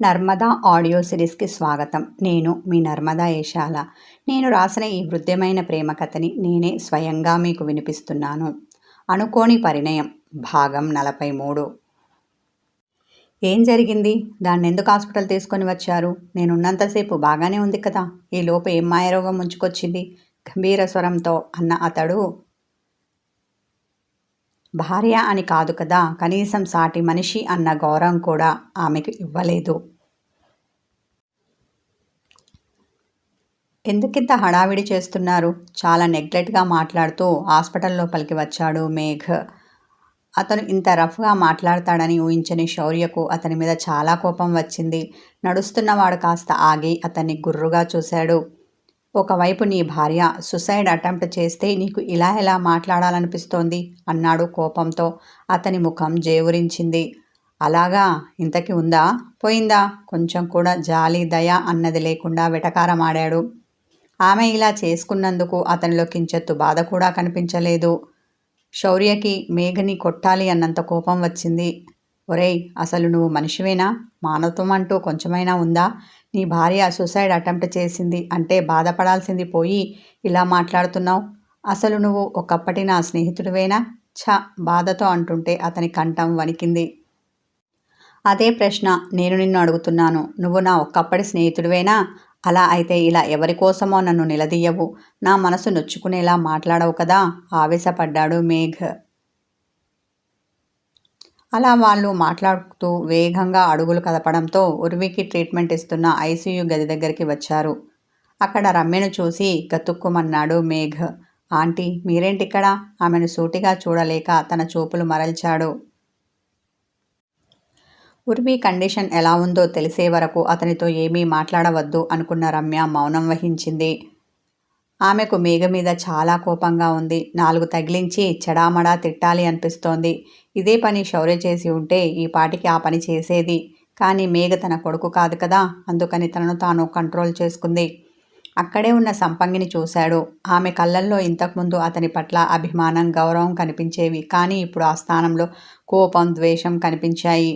Narmada audio సిరీస్కి స్వాగతం. నేను మీ నర్మదా ఏషాల. నేను రాసిన ఈ హృదయమైన ప్రేమ కథని నేనే స్వయంగా మీకు వినిపిస్తున్నాను. అనుకోని పరిణయం. భాగం నలభై మూడు. ఏం జరిగింది? దాన్ని ఎందుకు హాస్పిటల్ తీసుకొని వచ్చారు? నేనున్నంతసేపు బాగానే ఉంది కదా. ఈ లోపు ఏం మాయరోగం ముంచుకొచ్చింది? గంభీర స్వరంతో అన్న అతడు భార్య అని కాదు కదా కనీసం సాటి మనిషి అన్న గౌరవం కూడా ఆమెకు ఇవ్వలేదు. ఎందుకింత హడావిడి చేస్తున్నారు? చాలా నెగ్లెట్గా మాట్లాడుతూ హాస్పిటల్ లోపలికి వచ్చాడు మేఘ్. అతను ఇంత రఫ్గా మాట్లాడతాడని ఊహించని శౌర్యకు అతని మీద చాలా కోపం వచ్చింది. నడుస్తున్నవాడు కాస్త ఆగి అతన్ని గుర్రుగా చూశాడు. ఒకవైపు నీ భార్య సుసైడ్ అటెంప్ట్ చేస్తే నీకు ఇలా ఎలా మాట్లాడాలనిపిస్తోంది? అన్నాడు కోపంతో. అతని ముఖం జేవురించింది. అలాగా? ఇంతకి ఉందా? పోయిందా? కొంచెం కూడా జాలి దయ అన్నది లేకుండా వెటకారమాడాడు. ఆమె ఇలా చేసుకున్నందుకు అతనిలో కించెత్తు బాధ కూడా కనిపించలేదు. శౌర్యకి మేఘని కొట్టాలి అన్నంత కోపం వచ్చింది. ఒరేయ్ అసలు నువ్వు మనిషివేనా? మానవత్వం అంటూ కొంచెమైనా ఉందా? నీ భార్య సూసైడ్ అటెంప్ట్ చేసింది అంటే బాధపడాల్సింది పోయి ఇలా మాట్లాడుతున్నావు. అసలు నువ్వు ఒకప్పటి నా స్నేహితుడివేనా? ఛ బాధతో అంటుంటే అతని కంఠం వణికింది. అదే ప్రశ్న నేను నిన్ను అడుగుతున్నాను. నువ్వు నా ఒక్కప్పటి స్నేహితుడివేనా? అలా అయితే ఇలా ఎవరి కోసమో నన్ను నిలదీయవు. నా మనసు నొచ్చుకునేలా మాట్లాడవు కదా? ఆవేశపడ్డాడు మేఘ్. అలా వాళ్ళు మాట్లాడుతూ వేగంగా అడుగులు కదపడంతో ఉర్వికి ట్రీట్మెంట్ ఇస్తున్న ఐసీయూ గది దగ్గరికి వచ్చారు. అక్కడ రమ్యను చూసి గతుక్కుమన్నాడు మేఘ్. ఆంటీ మీరేంటిక్కడ? ఆమెను సూటిగా చూడలేక తన చూపులు మరల్చాడు. ఉర్వి కండిషన్ ఎలా ఉందో తెలిసే వరకు అతనితో ఏమీ మాట్లాడవద్దు అనుకున్న రమ్య మౌనం వహించింది. ఆమెకు మేఘ మీద చాలా కోపంగా ఉంది. నాలుగు తగిలించి చెడామడా తిట్టాలి అనిపిస్తోంది. ఇదే పని శౌర్య చేసి ఉంటే ఈ పాటికి ఆ పని చేసేది. కానీ మేఘ తన కొడుకు కాదు కదా. అందుకని తనను తాను కంట్రోల్ చేసుకుంది. అక్కడే ఉన్న సంపంగిని చూశాడు. ఆమె కళ్ళల్లో ఇంతకుముందు అతని పట్ల అభిమానం గౌరవం కనిపించేవి. కానీ ఇప్పుడు ఆ స్థానంలో కోపం ద్వేషం కనిపించాయి.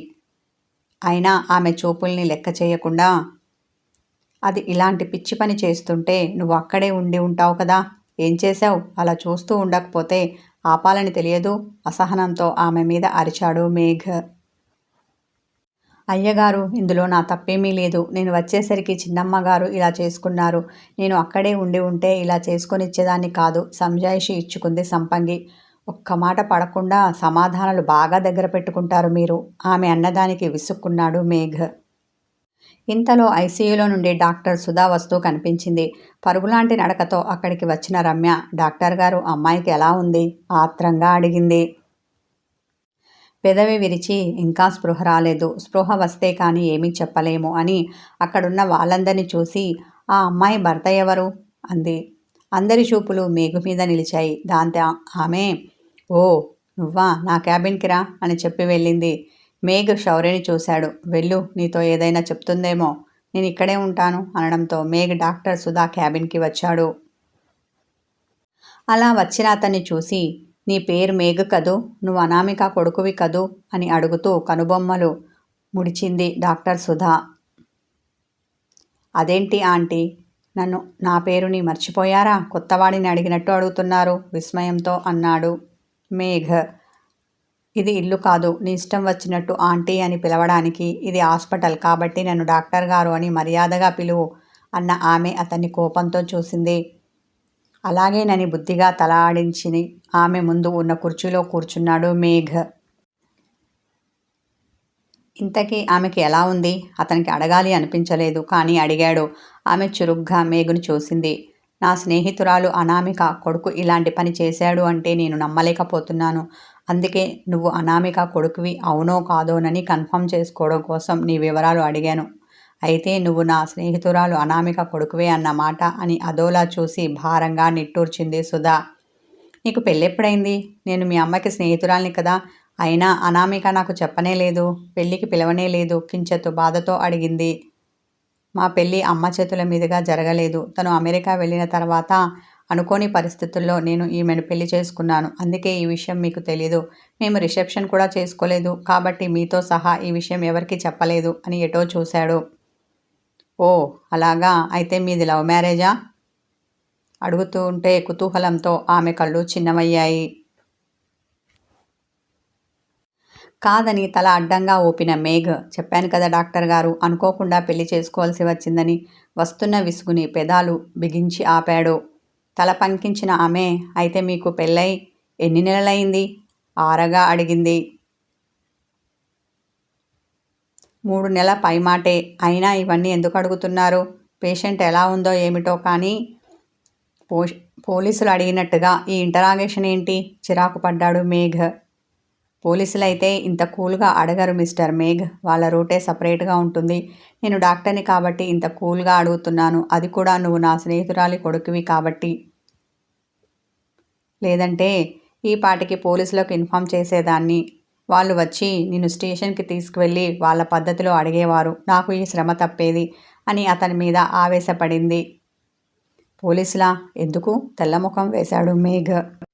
అయినా ఆమె చూపుల్ని లెక్క చేయకుండా అది ఇలాంటి పిచ్చి పని చేస్తుంటే నువ్వు అక్కడే ఉండి ఉంటావు కదా. ఏం చేశావు? అలా చూస్తూ ఉండకపోతే ఆపాలని తెలియదు. అసహనంతో ఆమె మీద అరిచాడు మేఘ్. అయ్యగారు ఇందులో నా తప్పేమీ లేదు. నేను వచ్చేసరికి చిన్నమ్మ గారు ఇలా చేసుకున్నారు. నేను అక్కడే ఉండి ఉంటే ఇలా చేసుకొనిచ్చేదాన్ని కాదు. సంజాయిషి ఇచ్చుకుంది సంపంగి. ఒక్క మాట పడకుండా సమాధానాలు బాగా దగ్గర పెట్టుకుంటారు మీరు. ఆమె అన్నదానికి విసుక్కున్నాడు మేఘ్. ఇంతలో ఐసీయూలో నుండి డాక్టర్ సుధా వస్తూ కనిపించింది. పరుగులాంటి నడకతో అక్కడికి వచ్చిన రమ్య డాక్టర్ గారు అమ్మాయికి ఎలా ఉంది? ఆత్రంగా అడిగింది. పెదవి విరిచి ఇంకా స్పృహ రాలేదు. స్పృహ వస్తే కానీ ఏమీ చెప్పలేము అని అక్కడున్న వాళ్ళందరినీ చూసి ఆ అమ్మాయి భర్త ఎవరు? అంది. అందరి చూపులు మేఘు మీద నిలిచాయి. దాంతో ఆమె ఓ నువ్వా? నా క్యాబిన్కి రా అని చెప్పి వెళ్ళింది. మేఘ్ శౌర్యని చూశాడు. వెళ్ళు నీతో ఏదైనా చెప్తుందేమో. నేను ఇక్కడే ఉంటాను అనడంతో మేఘ్ డాక్టర్ సుధా క్యాబిన్కి వచ్చాడు. అలా వచ్చిన అతన్ని చూసి నీ పేరు మేఘ కదూ? నువ్వు అనామిక కొడుకువి కదూ? అని అడుగుతూ కనుబొమ్మలు ముడిచింది డాక్టర్ సుధా. అదేంటి ఆంటీ? నన్ను నా పేరుని మర్చిపోయారా? కొత్తవాడిని అడిగినట్టు అడుగుతున్నారు విస్మయంతో అన్నాడు మేఘ్. ఇది ఇల్లు కాదు నీ ఇష్టం వచ్చినట్టు ఆంటీ అని పిలవడానికి ఇది హాస్పిటల్ కాబట్టి నన్ను డాక్టర్ గారు అని మర్యాదగా పిలువు అన్న ఆమె అతన్ని కోపంతో చూసింది. అలాగేనని బుద్ధిగా తలాడించి ఆమె ముందు ఉన్న కుర్చీలో కూర్చున్నాడు మేఘ్. ఇంతకీ ఆమెకి ఎలా ఉంది? అతనికి అడగాలి అనిపించలేదు కానీ అడిగాడు. ఆమె చురుగ్గా మేఘును చూసింది. నా స్నేహితురాలు అనామిక కొడుకు ఇలాంటి పని చేశాడు అంటే నేను నమ్మలేకపోతున్నాను. అందుకే నువ్వు అనామిక కొడుకువి అవునో కాదోనని కన్ఫర్మ్ చేసుకోవడం కోసం నీ వివరాలు అడిగాను. అయితే నువ్వు నా స్నేహితురాలు అనామిక కొడుకువే అన్నమాట అని అదోలా చూసి భారంగా నిట్టూర్చింది సుధా. నీకు పెళ్ళెప్పుడైంది? నేను మీ అమ్మకి స్నేహితురాల్ని కదా. అయినా అనామిక నాకు చెప్పనే లేదు పెళ్ళికి పిలవనే లేదు కించెత్తు బాధతో అడిగింది. మా పెళ్ళి అమ్మ చేతుల మీదుగా జరగలేదు. తను అమెరికా వెళ్ళిన తర్వాత అనుకోని పరిస్థితుల్లో నేను ఈమెను పెళ్ళి చేసుకున్నాను. అందుకే ఈ విషయం మీకు తెలీదు. మేము రిసెప్షన్ కూడా చేసుకోలేదు. కాబట్టి మీతో సహా ఈ విషయం ఎవరికీ చెప్పలేదు అని ఎటో చూశాడు. ఓ అలాగా? అయితే మీది లవ్ మ్యారేజా? అడుగుతూ ఉంటే కుతూహలంతో ఆమె కళ్ళు చిన్నమయ్యాయి. కాదని తల అడ్డంగా ఊపిన మేఘ్ చెప్పాను కదా డాక్టర్ గారు అనుకోకుండా పెళ్ళి చేసుకోవాల్సి వచ్చిందని వస్తున్న విసుగుని పెదాలు బిగించి ఆపాడు. తల పంకించిన ఆమె అయితే మీకు పెళ్ళై ఎన్ని నెలలైంది ఆరగా అడిగింది. మూడు నెలల పైమాటే. అయినా ఇవన్నీ ఎందుకు అడుగుతున్నారు? పేషెంట్ ఎలా ఉందో ఏమిటో కానీ పో పోలీసులు అడిగినట్టుగా ఈ ఇంటరాగేషన్ ఏంటి? చిరాకు పడ్డాడు మేఘ్. పోలీసులు అయితే ఇంత కూల్గా అడగరు మిస్టర్ మేఘ్. వాళ్ళ రూటే సపరేట్గా ఉంటుంది. నేను డాక్టర్ని కాబట్టి ఇంత కూల్గా అడుగుతున్నాను. అది కూడా నువ్వు నా స్నేహితురాలి కొడుకువి కాబట్టి. లేదంటే ఈ పాటికి పోలీసులకు ఇన్ఫామ్ చేసేదాన్ని. వాళ్ళు వచ్చి నిన్ను స్టేషన్కి తీసుకువెళ్ళి వాళ్ళ పద్ధతిలో అడిగేవారు. నాకు ఈ శ్రమ తప్పేది అని అతని మీద ఆవేశపడింది. పోలీసులా? ఎందుకు? తెల్లముఖం వేశాడు మేఘ్.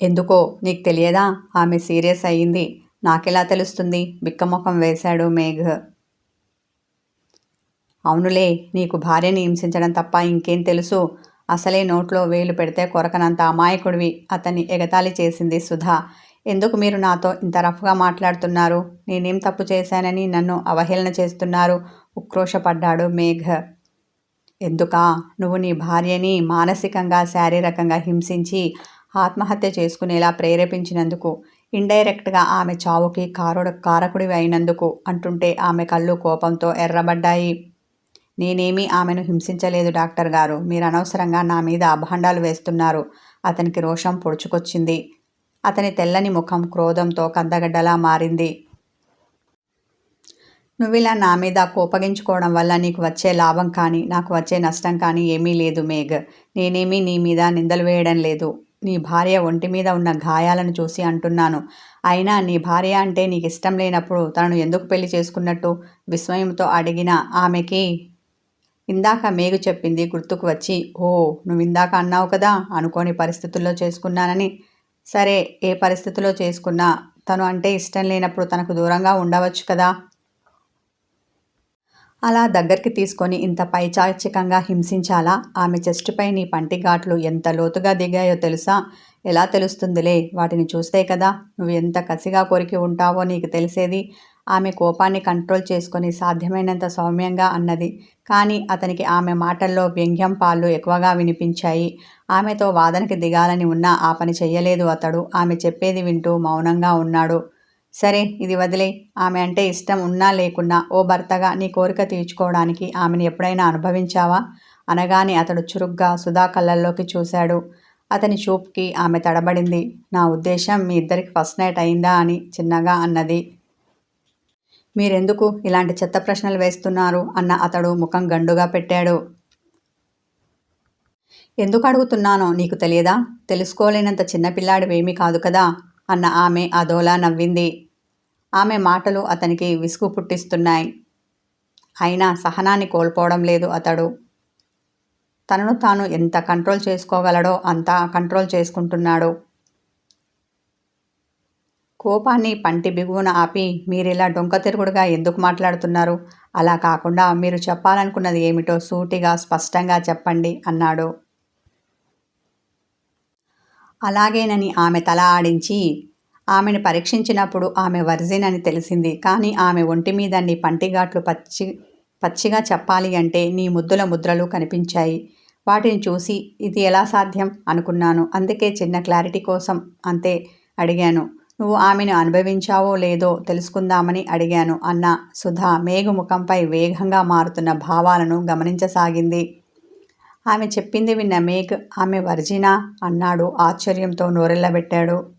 ఎందుకో నీకు తెలియదా? ఆమె సీరియస్ అయ్యింది నాకెలా తెలుస్తుంది? బిక్కముఖం వేశాడు మేఘ్. అవునులే నీకు భార్యని హింసించడం తప్ప ఇంకేం తెలుసు? అసలే నోట్లో వేలు పెడితే కొరకనంత అమాయకుడివి అతన్ని ఎగతాళి చేసింది సుధా. ఎందుకు మీరు నాతో ఇంత రఫ్గా మాట్లాడుతున్నారు? నేనేం తప్పు చేశానని నన్ను అవహేళన చేస్తున్నారు? ఉక్రోషపడ్డాడు మేఘ్. ఎందుకా? నువ్వు నీ భార్యని మానసికంగా శారీరకంగా హింసించి ఆత్మహత్య చేసుకునేలా ప్రేరేపించినందుకు ఇండైరెక్ట్గా ఆమె చావుకి కారుడు కారకుడివి అయినందుకు అంటుంటే ఆమె కళ్ళు కోపంతో ఎర్రబడ్డాయి. నేనేమీ ఆమెను హింసించలేదు డాక్టర్ గారు. మీరు అనవసరంగా నా మీద అభాండాలు వేస్తున్నారు. అతనికి రోషం పొడుచుకొచ్చింది. అతని తెల్లని ముఖం క్రోధంతో కందగడ్డలా మారింది. నువ్విలా నా మీద కోపగించుకోవడం వల్ల నీకు వచ్చే లాభం కానీ నాకు వచ్చే నష్టం కానీ ఏమీ లేదు మేఘ్. నేనేమీ నీ మీద నిందలు వేయడం లేదు. నీ భార్య ఒంటి మీద ఉన్న గాయాలను చూసి అంటున్నాను. అయినా నీ భార్య అంటే నీకు ఇష్టం లేనప్పుడు తనను ఎందుకు పెళ్ళి చేసుకున్నట్టు విస్మయంతో అడిగిన ఆమెకి ఇందాక మేగు చెప్పింది గుర్తుకు వచ్చి ఓ నువ్వు ఇందాక అన్నావు కదా అనుకోని పరిస్థితుల్లో చేసుకున్నానని. సరే ఏ పరిస్థితిలో చేసుకున్నా తను అంటే ఇష్టం లేనప్పుడు తనకు దూరంగా ఉండవచ్చు కదా. అలా దగ్గరికి తీసుకొని ఇంత పైచాచికంగా హింసించాలా? ఆమె చెస్టుపై నీ పంటి ఘాట్లు ఎంత లోతుగా దిగాయో తెలుసా? ఎలా తెలుస్తుందిలే? వాటిని చూస్తే కదా నువ్వు ఎంత కసిగా కొరికి ఉంటావో నీకు తెలిసేది. ఆమె కోపాన్ని కంట్రోల్ చేసుకొని సాధ్యమైనంత సౌమ్యంగా అన్నది. కానీ అతనికి ఆమె మాటల్లో వ్యంగ్యం పాళ్ళు ఎక్కువగా వినిపించాయి. ఆమెతో వాదనకి దిగాలని ఉన్నా ఆ పని చెయ్యలేదు అతడు. ఆమె చెప్పేది వింటూ మౌనంగా ఉన్నాడు. సరే ఇది వదిలే. ఆమె అంటే ఇష్టం ఉన్నా లేకున్నా ఓ భర్తగా నీ కోరిక తీర్చుకోవడానికి ఆమెను ఎప్పుడైనా అనుభవించావా? అనగానే అతడు చురుగ్గా సుధా కళ్ళల్లోకి చూశాడు. అతని చూపుకి ఆమె తడబడింది. నా ఉద్దేశం మీ ఇద్దరికి ఫస్ట్ నైట్ అయిందా అని చిన్నగా అన్నది. మీరెందుకు ఇలాంటి చెత్త ప్రశ్నలు వేస్తున్నారు? అన్న అతడు ముఖం గండుగా పెట్టాడు. ఎందుకు అడుగుతున్నానో నీకు తెలియదా? తెలుసుకోలేనంత చిన్నపిల్లాడివేమీ కాదు కదా? అన్న ఆమె అదోలా నవ్వింది. ఆమె మాటలు అతనికి విసుగు పుట్టిస్తున్నాయి. అయినా సహనాన్ని కోల్పోవడం లేదు అతడు. తనను తాను ఎంత కంట్రోల్ చేసుకోగలడో అంత కంట్రోల్ చేసుకుంటున్నాడు. కోపాన్ని పంటి బిగువున ఆపి మీరిలా డొంక తిరుగుడుగా ఎందుకు మాట్లాడుతున్నారు? అలా కాకుండా మీరు చెప్పాలనుకున్నది ఏమిటో సూటిగా స్పష్టంగా చెప్పండి అన్నాడు. అలాగేనని ఆమె తల ఆడించి ఆమెను పరీక్షించినప్పుడు ఆమె వర్జిన్ అని తెలిసింది. కానీ ఆమె ఒంటి మీద నీ పంటిఘాట్లు పచ్చి పచ్చిగా చెప్పాలి అంటే నీ ముద్దుల ముద్రలు కనిపించాయి. వాటిని చూసి ఇది ఎలా సాధ్యం? అనుకున్నాను. అందుకే చిన్న క్లారిటీ కోసం అంతే అడిగాను. నువ్వు ఆమెను అనుభవించావో లేదో తెలుసుకుందామని అడిగాను అన్న. సుధా మేఘు ముఖంపై వేగంగా మారుతున్న భావాలను గమనించసాగింది. ఆమె చెప్పింది విన్న మేఘ్ ఆమె వర్జినా? అన్నాడు. ఆశ్చర్యంతో నోరెళ్ళబెట్టాడు.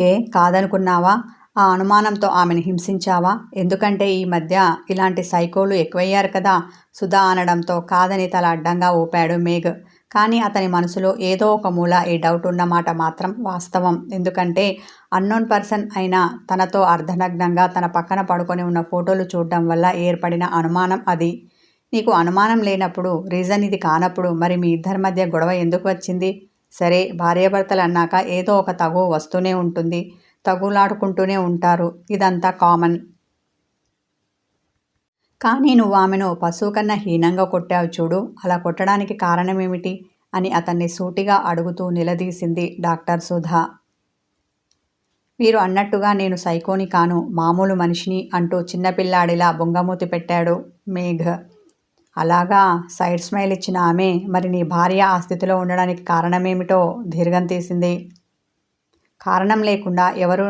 ఏ కాదనుకున్నావా? ఆ అనుమానంతో ఆమెను హింసించావా? ఎందుకంటే ఈ మధ్య ఇలాంటి సైకోలు ఎక్కువయ్యారు కదా? సుధా అనడంతో కాదని తల అడ్డంగా ఊపాడు మేఘ్. కానీ అతని మనసులో ఏదో ఒక మూల ఈ డౌట్ ఉన్నమాట మాత్రం వాస్తవం. ఎందుకంటే అన్నోన్ పర్సన్ అయిన తనతో అర్ధనగ్నంగా తన పక్కన పడుకొని ఉన్న ఫోటోలు చూడడం వల్ల ఏర్పడిన అనుమానం అది. నీకు అనుమానం లేనప్పుడు రీజన్ ఇది కానప్పుడు మరి మీ ఇద్దరి మధ్య గొడవ ఎందుకు వచ్చింది? సరే భార్యాభర్తలు అన్నాక ఏదో ఒక తగు వస్తూనే ఉంటుంది. తగులాడుకుంటూనే ఉంటారు. ఇదంతా కామన్. కానీ నువ్వు ఆమెను పశువు కన్నా హీనంగా కొట్టావు చూడు. అలా కొట్టడానికి కారణమేమిటి? అని అతన్ని సూటిగా అడుగుతూ నిలదీసింది డాక్టర్ సుధా. మీరు అన్నట్టుగా నేను సైకోని కాను మామూలు మనిషిని అంటూ చిన్నపిల్లాడిలా బొంగమూతి పెట్టాడు మేఘ్. అలాగా సైడ్ స్మైల్ ఇచ్చిన ఆమె మరి నీ భార్య ఆ స్థితిలో ఉండడానికి కారణమేమిటో దీర్ఘం తీసింది. కారణం లేకుండా ఎవరు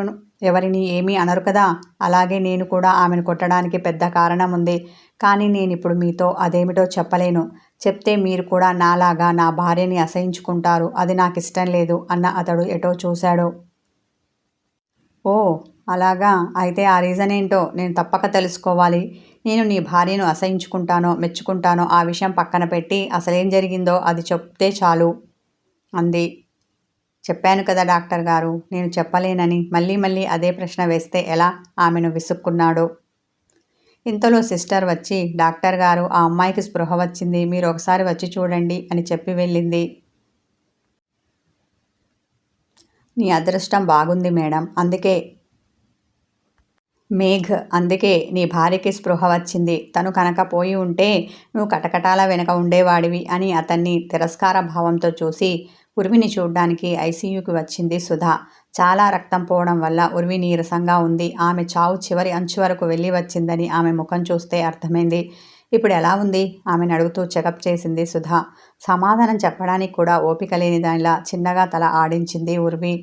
ఎవరిని ఏమీ అనరు కదా. అలాగే నేను కూడా ఆమెను కొట్టడానికి పెద్ద కారణం ఉంది. కానీ నేను ఇప్పుడు మీతో అదేమిటో చెప్పలేను. చెప్తే మీరు కూడా నాలాగా నా భార్యని అసహించుకుంటారు. అది నాకు ఇష్టం లేదు అన్న అతడు ఎటో చూశాడు. ఓ అలాగా? అయితే ఆ రీజన్ ఏంటో నేను తప్పక తెలుసుకోవాలి. నేను నీ భార్యను అసహించుకుంటానో మెచ్చుకుంటానో ఆ విషయం పక్కన పెట్టి అసలేం జరిగిందో అది చెప్తే చాలు అంది. చెప్పాను కదా డాక్టర్ గారు నేను చెప్పలేనని మళ్ళీ మళ్ళీ అదే ప్రశ్న వేస్తే ఎలా ఆమెను విసుక్కున్నాడు. ఇంతలో సిస్టర్ వచ్చి డాక్టర్ గారు ఆ అమ్మాయికి స్పృహ వచ్చింది మీరు ఒకసారి వచ్చి చూడండి అని చెప్పి వెళ్ళింది. నీ అదృష్టం బాగుంది మేడం అందుకే మేఘ్ అందుకే నీ భార్యకి స్పృహ వచ్చింది. తను కనుక పోయి ఉంటే నువ్వు కటకటాల వెనక ఉండేవాడివి అని అతన్ని తిరస్కార భావంతో చూసి ఉర్విని చూడ్డానికి ఐసీయూకి వచ్చింది సుధా. చాలా రక్తం పోవడం వల్ల ఉర్వి నీరసంగా ఉంది. ఆమె చావు చివరి అంచు వరకు వెళ్ళి వచ్చిందని ఆమె ముఖం చూస్తే అర్థమైంది. ఇప్పుడు ఎలా ఉంది? ఆమెను అడుగుతూ చెకప్ చేసింది సుధా. సమాధానం చెప్పడానికి కూడా ఓపిక లేని దానిలా చిన్నగా తల ఆడించింది ఉర్వి.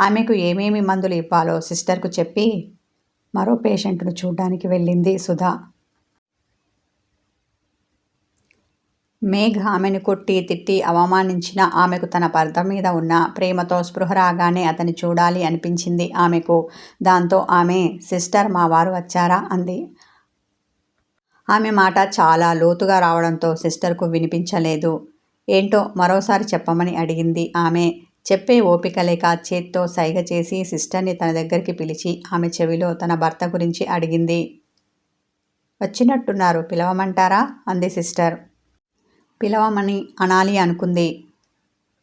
ఆమెకు ఏమేమి మందులు ఇవ్వాలో సిస్టర్కు చెప్పి మరో పేషెంట్ను చూడ్డానికి వెళ్ళింది సుధా. మేఘ ఆమెను కొట్టి తిట్టి అవమానించిన ఆమెకు తన భర్త మీద ఉన్న ప్రేమతో స్పృహ రాగానే అతని చూడాలి అనిపించింది ఆమెకు. దాంతో ఆమె సిస్టర్ మా వారు వచ్చారా? అంది. ఆమె మాట చాలా లోతుగా రావడంతో సిస్టర్కు వినిపించలేదు. ఏంటో మరోసారి చెప్పమని అడిగింది ఆమె. చెప్పే ఓపిక లేక చేత్తో సైగ చేసి సిస్టర్ని తన దగ్గరికి పిలిచి ఆమె చెవిలో తన భర్త గురించి అడిగింది. వచ్చినట్టున్నారు పిలవమంటారా? అంది సిస్టర్. పిలవమని అనాలి అనుకుంది.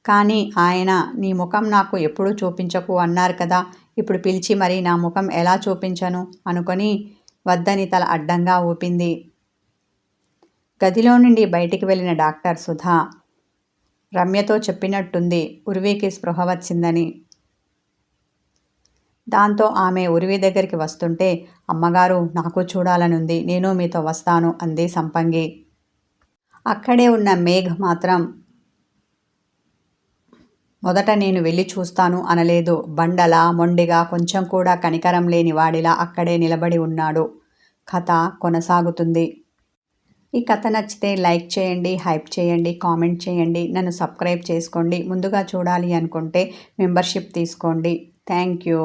కానీ ఆయన నీ ముఖం నాకు ఎప్పుడూ చూపించకు అన్నారు కదా ఇప్పుడు పిలిచి మరి నా ముఖం ఎలా చూపించను? అనుకొని వద్దని తల అడ్డంగా ఊపింది. గదిలో నుండి బయటికి వెళ్ళిన డాక్టర్ సుధా రమ్యతో చెప్పినట్టుంది ఉర్వీకి స్పృహ వచ్చిందని. దాంతో ఆమె ఉరివి దగ్గరికి వస్తుంటే అమ్మగారు నాకు చూడాలనుంది నేను మీతో వస్తాను అంది సంపంగి. అక్కడే ఉన్న మేఘ్ మాత్రం మొదట నేను వెళ్ళి చూస్తాను అనలేదు. బండలా మొండిగా కొంచెం కూడా కనికరం లేని వాడిలా అక్కడే నిలబడి ఉన్నాడు. కథ కొనసాగుతుంది. ఈ కథ నచ్చితే లైక్ చేయండి హైప్ చేయండి కామెంట్ చేయండి నన్ను సబ్స్క్రైబ్ చేసుకోండి ముందుగా చూడాలి అనుకుంటే మెంబర్షిప్ తీసుకోండి. Thank you.